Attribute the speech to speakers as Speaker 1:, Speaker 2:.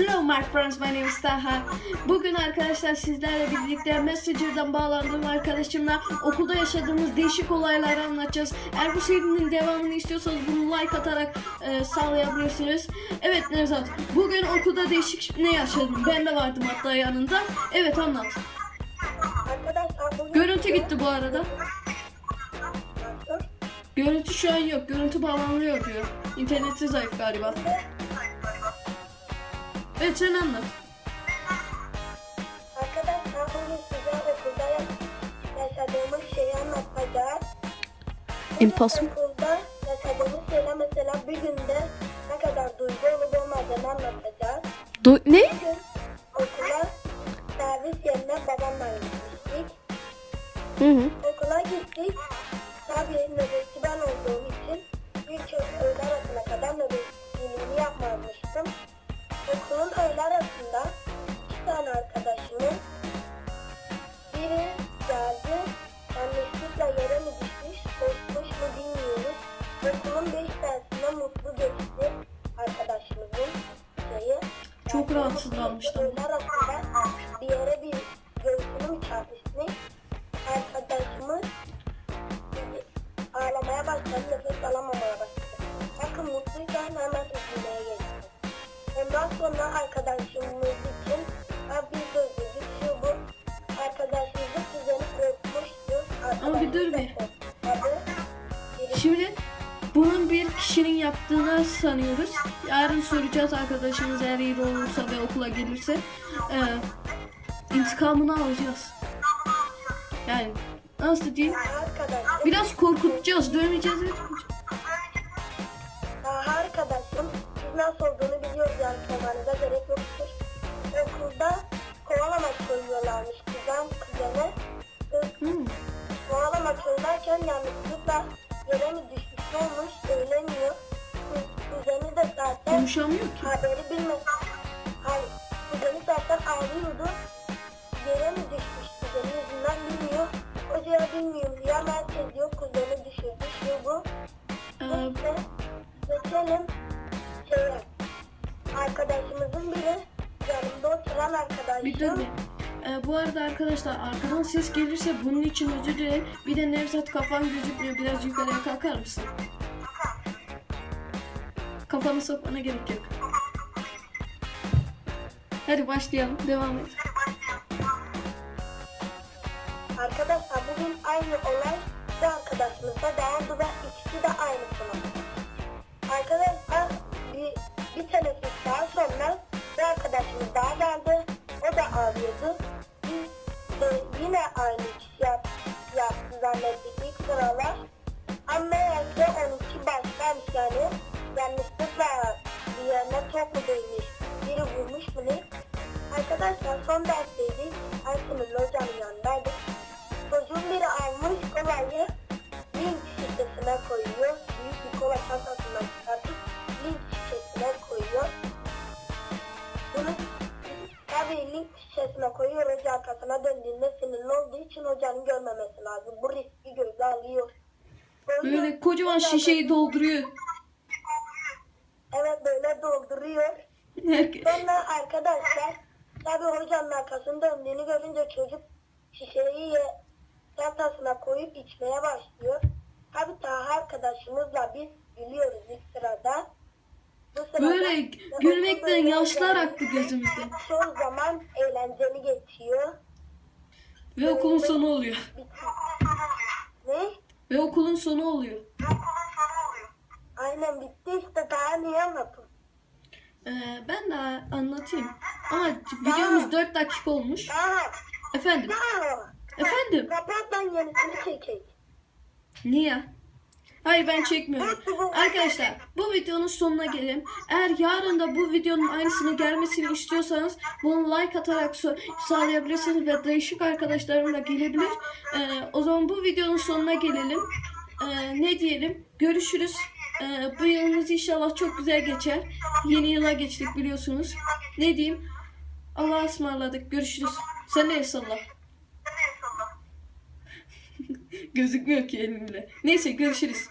Speaker 1: Hello my friends, my name is Taha. Bugün arkadaşlar sizlerle birlikte Messenger'dan bağlandığım arkadaşımla okulda yaşadığımız değişik olayları anlatacağız. Eğer bu serinin devamını istiyorsanız bunu like atarak e, sağlayabilirsiniz. Evet Nevzat, bugün okulda değişik ne yaşadım? Ben de vardım hatta yanında. Evet anlat. Görüntü gitti bu arada. Görüntü şu an yok. Görüntü bağlanıyor diyor. İnterneti zayıf galiba. Evet sen anlat.
Speaker 2: Arkadaşlar bugün size okulda yaşadığımız şeyi anlatacağız.
Speaker 1: Impossible.
Speaker 2: Okulda yaşadığımız şeyler mesela bir günde ne kadar duygu olup olmadığını anlatacağız.
Speaker 1: Do- ne?
Speaker 2: Bugün okula servis yerine babamla gitmiştik.
Speaker 1: Hı hı. Çok rahatsızlanmıştım.
Speaker 2: Bir yere bir göğsünü mü çarpışmış. Arkadaşımız ağlamaya başladı, nefes alamamaya başladı. Bakın mutluyken hemen üzülmeye geçti. Ondan sonra arkadaşımız için de üzüldük. Şu bu arkadaşımızın düzeni korkmuştu.
Speaker 1: Ama bir dur bir. Kişinin yaptığını sanıyoruz. Yarın soracağız arkadaşımız eğer iyi olursa ve okula gelirse. Ee, intikamını alacağız. Yani nasıl diyeyim? Biraz korkutacağız, dövmeyeceğiz.
Speaker 2: arkadaşım biz nasıl olduğunu biliyoruz yani sormanıza gerek yoktur. Okulda kovalama koyuyorlarmış kızdan kızene. Kız
Speaker 1: Hmm.
Speaker 2: kovalama koyarken yanlışlıkla yere mi düşmüş ne olmuş söylemiyor. Kuzeni de zaten
Speaker 1: Konuşamıyor ki.
Speaker 2: haberi bilmez. Hayır. Kuzeni zaten ağlıyordu. Yere mi düşmüş kuzeni yüzünden bilmiyor. Hocaya bilmiyorum ya merkez diyor kuzeni düşürdü şu bu.
Speaker 1: Ee,
Speaker 2: Neyse geçelim şeye. Arkadaşımızın biri yanımda oturan arkadaşım.
Speaker 1: bir dur bir. Ee, bu arada arkadaşlar arkadan ses gelirse bunun için özür dilerim. Bir de Nevzat kafan gözükmüyor. Biraz yukarıya kalkar mısın? Kafanı sokmana gerek yok. Hadi başlayalım. Devam et.
Speaker 2: Arkadaşlar bugün aynı olay bir arkadaşımızda daha oldu ve ikisi de aynı yine aynı kişi yap, yaptı zannettik ilk sıralar. Ama meğerse onunki başkaymış yani. Yanlışlıkla bir yerine top mu değmiş, biri vurmuş mu ne? Arkadaşlar son dersteydik. Aysun'un hocanın yanındaydık. Çocuğun biri almış kolayı link şişesine koyuyor. Link şişesine koyuyor. Hoca arkasına döndüğünde sinirli olduğu için hocanın görmemesi lazım. Bu riski göze alıyor. Böyle-
Speaker 1: Böyle kocaman şişeyi dolduruyor.
Speaker 2: Evet böyle dolduruyor. Sonra arkadaşlar tabi hocanın arkasını döndüğünü görünce çocuk şişeyi çantasına koyup içmeye başlıyor. Tabi Taha arkadaşımızla biz gülüyoruz ilk sırada.
Speaker 1: Böyle gülmekten yaşlar aktı gözümüzden.
Speaker 2: Çoğu zaman eğlenceli geçiyor.
Speaker 1: Ve okulun sonu oluyor.
Speaker 2: Ne?
Speaker 1: Ve okulun sonu oluyor.
Speaker 2: Aynen bitti işte daha niye anlatayım?
Speaker 1: Ee, ben de anlatayım. Ama videomuz 4 dakika olmuş.
Speaker 2: Daha,
Speaker 1: Efendim.
Speaker 2: daha.
Speaker 1: Efendim.
Speaker 2: Kapat yenisini çekeyim.
Speaker 1: Niye? Hayır ben çekmiyorum. Arkadaşlar bu videonun sonuna gelelim. Eğer yarın da bu videonun aynısını gelmesini istiyorsanız bunu like atarak sağlayabilirsiniz ve değişik arkadaşlarım da gelebilir. Ee, o zaman bu videonun sonuna gelelim. Ee, ne diyelim? Görüşürüz. Ee, bu yılınız inşallah çok güzel geçer. Yeni yıla geçtik biliyorsunuz. Ne diyeyim? Allah'a ısmarladık. Görüşürüz. Sen el salla. Gözükmüyor ki elimle. Neyse görüşürüz.